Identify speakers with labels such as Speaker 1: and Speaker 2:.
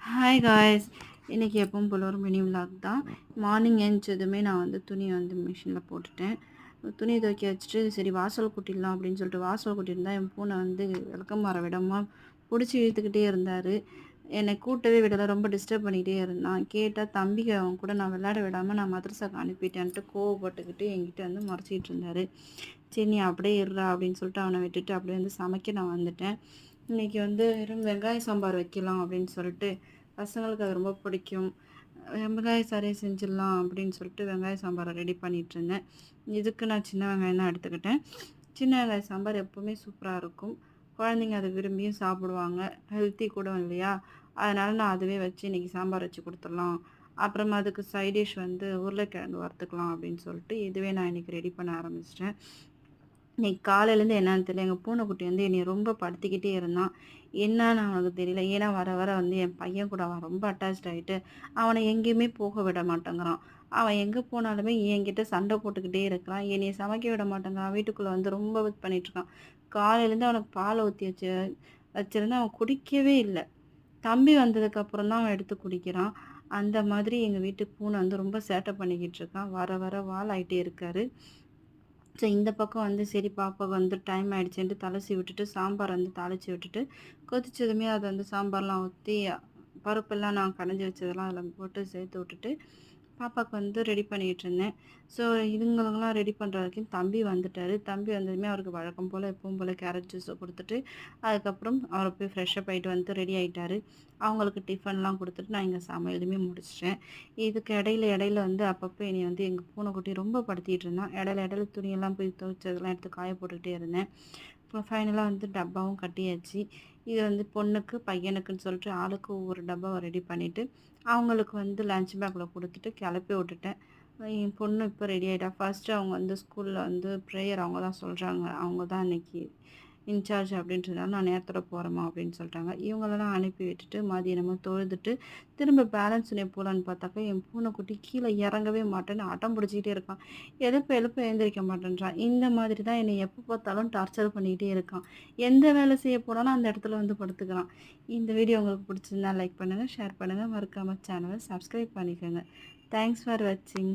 Speaker 1: Hi guys இன்றைக்கி எப்பவும் போல ஒரு மினி விளாக் தான். மார்னிங் எழுந்ததுமே நான் வந்து துணியை வந்து மிஷினில் போட்டுட்டேன். துணியை துவைக்க வச்சுட்டு சரி வாசல் கூட்டிடலாம் அப்படின்னு சொல்லிட்டு வாசல் கூட்டியிருந்தா என் பூனை வந்து விளக்கம் மர விடமா பிடிச்சி இழுத்துக்கிட்டே இருந்தார். என்னை கூட்டவே விடலை ரொம்ப டிஸ்டர்ப் பண்ணிக்கிட்டே இருந்தான். கேட்டால் தம்பிக்கு அவன் கூட நான் விளையாட விடாமல் நான் மதரசாக்கு அனுப்பிட்டேன்ட்டு கோவப்பட்டுக்கிட்டு என்கிட்ட வந்து மறைச்சிக்கிட்டு இருந்தார். சரி நீ அப்படியே இருறா அப்படின்னு சொல்லிட்டு அவனை விட்டுட்டு அப்படியே வந்து சமைக்க நான் வந்துட்டேன். இன்றைக்கி வந்து வெறும் வெங்காய சாம்பார் வைக்கலாம் அப்படின்னு சொல்லிட்டு பசங்களுக்கு அது ரொம்ப பிடிக்கும். வெங்காய சாரே செஞ்சிடலாம் அப்படின்னு சொல்லிட்டு வெங்காய சாம்பாரை ரெடி பண்ணிகிட்டு இருந்தேன். இதுக்கு நான் சின்ன வெங்காயம் தான் எடுத்துக்கிட்டேன். சின்ன வெங்காய சாம்பார் எப்போவுமே சூப்பராக இருக்கும். குழந்தைங்க அதை விரும்பியும் சாப்பிடுவாங்க. ஹெல்த்தி கூட இல்லையா? அதனால் நான் அதுவே வச்சு இன்றைக்கி சாம்பார் வச்சு கொடுத்துடலாம். அப்புறமா அதுக்கு சைடிஷ் வந்து உருளைக்கிழங்கு வறுத்துக்கலாம் அப்படின்னு சொல்லிட்டு இதுவே நான் இன்றைக்கி ரெடி பண்ண ஆரம்பிச்சிட்டேன். இன்னைக்கு காலையிலேருந்து என்னன்னு தெரியல. எங்கள் பூனைக்குட்டி வந்து என்னை ரொம்ப படுத்திக்கிட்டே இருந்தான் என்னன்னு அவனுக்கு தெரியல. ஏன்னா வர வர வந்து என் பையன் கூட அவன் ரொம்ப அட்டாச் ஆகிட்டு அவனை எங்கேயுமே போக விட மாட்டேங்கிறான். அவன் எங்கே போனாலுமே என்கிட்ட சண்டை போட்டுக்கிட்டே இருக்கிறான் என்னையை சமைக்க விட மாட்டேங்கிறான். வீட்டுக்குள்ளே வந்து ரொம்ப இது பண்ணிகிட்ருக்கான் காலையிலேருந்து அவனுக்கு பால் ஊற்றி வச்சு வச்சுருந்து அவன் குடிக்கவே இல்லை. தம்பி வந்ததுக்கப்புறம் தான் அவன் எடுத்து குடிக்கிறான். அந்த மாதிரி எங்கள் வீட்டு பூனை வந்து ரொம்ப சேட்டை பண்ணிக்கிட்டு இருக்கான். வர வர வால் ஆகிட்டே இருக்காரு. ஸோ இந்த பக்கம் வந்து சரி பாப்பாவுக்கு வந்து டைம் ஆகிடுச்சுன்ட்டு தலைச்சி விட்டுட்டு சாம்பார் வந்து தாளித்து விட்டுட்டு கொதிச்சதுமே அதை வந்து சாம்பார்லாம் ஊற்றி பருப்பெல்லாம் நான் கடைஞ்சி வச்சதெல்லாம் அதில் போட்டு சேர்த்து விட்டுட்டு பாப்பாவுக்கு வந்து ரெடி பண்ணிகிட்டு இருந்தேன் ஸோ இதுங்களுக்கெல்லாம் ரெடி பண்ணுற வரைக்கும் தம்பி வந்துட்டார். தம்பி வந்ததுமே அவருக்கு வழக்கம் போல் எப்பவும் போல் கேரட் ஜூஸை கொடுத்துட்டு அதுக்கப்புறம் அவரை போய் ஃப்ரெஷ்ஷப் ஆகிட்டு வந்து ரெடி ஆகிட்டார் அவங்களுக்கு டிஃபன்லாம் கொடுத்துட்டு நான் இங்கே சமையலுமே முடிச்சிட்டேன். இதுக்கு இடையில இடையில வந்து அப்பப்போ என்னை வந்து எங்கள் பூனைக்குட்டி ரொம்ப படுத்திகிட்டு இருந்தான். இடையில இடையில துணியெல்லாம் போய் துவைச்சதெல்லாம் எடுத்து காய போட்டுக்கிட்டே இருந்தேன். இப்போ ஃபைனலாக வந்து டப்பாவும் கட்டியாச்சு. இது வந்து பொண்ணுக்கு பையனுக்குன்னு சொல்லிட்டு ஆளுக்கு ஒவ்வொரு டப்பாவை ரெடி பண்ணிவிட்டு அவங்களுக்கு வந்து லஞ்ச் பேக்கில் கொடுத்துட்டு கிளப்பி விட்டுட்டேன். என் பொண்ணு இப்போ ரெடி ஆகிட்டா ஃபஸ்ட்டு அவங்க வந்து ஸ்கூலில் வந்து ப்ரேயர் அவங்க தான் சொல்கிறாங்க அவங்க தான் இன்றைக்கி இன்சார்ஜ் அப்படின்றதுனால நான் நேரத்தில் போகிறேம்மா அப்படின்னு சொல்லிட்டாங்க. இவங்களெல்லாம் அனுப்பி விட்டுட்டு மதியானமாக தொழுதுட்டு திரும்ப பேலன்ஸ் துணை போகலான்னு பார்த்தாக்கா என் பூனைக்குட்டி கீழே இறங்கவே மாட்டேன்னு அட்டம் பிடிச்சிக்கிட்டே இருக்கான். எழுப்ப எழுப்ப எழுந்திரிக்க மாட்டேன்றான். இந்த மாதிரி தான் என்னை எப்போ பார்த்தாலும் டார்ச்சர் பண்ணிக்கிட்டே இருக்கான். எந்த வேலை செய்ய போனாலும் அந்த இடத்துல வந்து படுத்துக்கிறான். இந்த வீடியோ உங்களுக்கு பிடிச்சிருந்தா லைக் பண்ணுங்கள் ஷேர் பண்ணுங்கள் மறக்காமல் சேனலை சப்ஸ்கிரைப் பண்ணிக்கோங்க. தேங்க்ஸ் ஃபார் வாட்சிங்